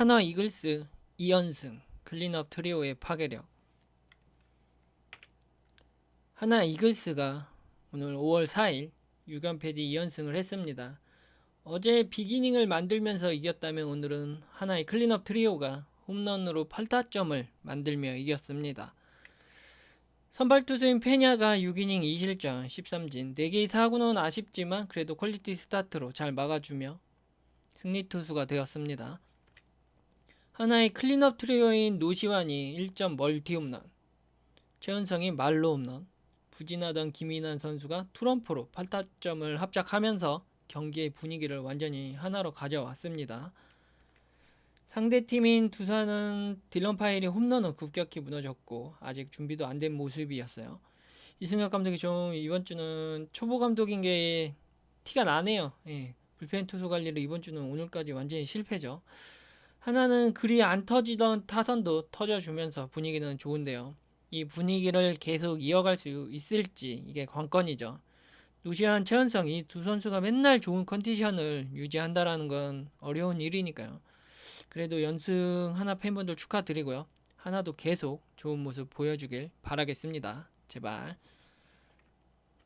하나 이글스 2연승 클린업 트리오의 파괴력 하나 이글스가 오늘 5월 4일 6연 패디 2연승을 했습니다. 어제 비기닝을 만들면서 이겼다면 오늘은 하나의 클린업 트리오가 홈런으로 8타점을 만들며 이겼습니다. 선발 투수인 페냐가 6이닝 2실점 13진 4개의 사구는 아쉽지만 그래도 퀄리티 스타트로 잘 막아주며 승리 투수가 되었습니다. 하나의 클린업 트리오인 노시환이 1점 멀티 홈런 최은성이 말로 홈런 부진하던 김인환 선수가 투런포로 8타점을 합작하면서 경기의 분위기를 완전히 하나로 가져왔습니다. 상대팀인 두산은 딜런 파일이 홈런은 급격히 무너졌고 아직 준비도 안 된 모습이었어요. 이승엽 감독이 좀 이번 주는 초보 감독인 게 티가 나네요. 예. 불펜 투수 관리를 이번 주는 오늘까지 완전히 실패죠. 하나는 그리 안 터지던 타선도 터져주면서 분위기는 좋은데요. 이 분위기를 계속 이어갈 수 있을지 이게 관건이죠. 노시안 최은성 이 두 선수가 맨날 좋은 컨디션을 유지한다라는 건 어려운 일이니까요. 그래도 연승 하나 팬분들 축하드리고요. 하나도 계속 좋은 모습 보여주길 바라겠습니다. 제발.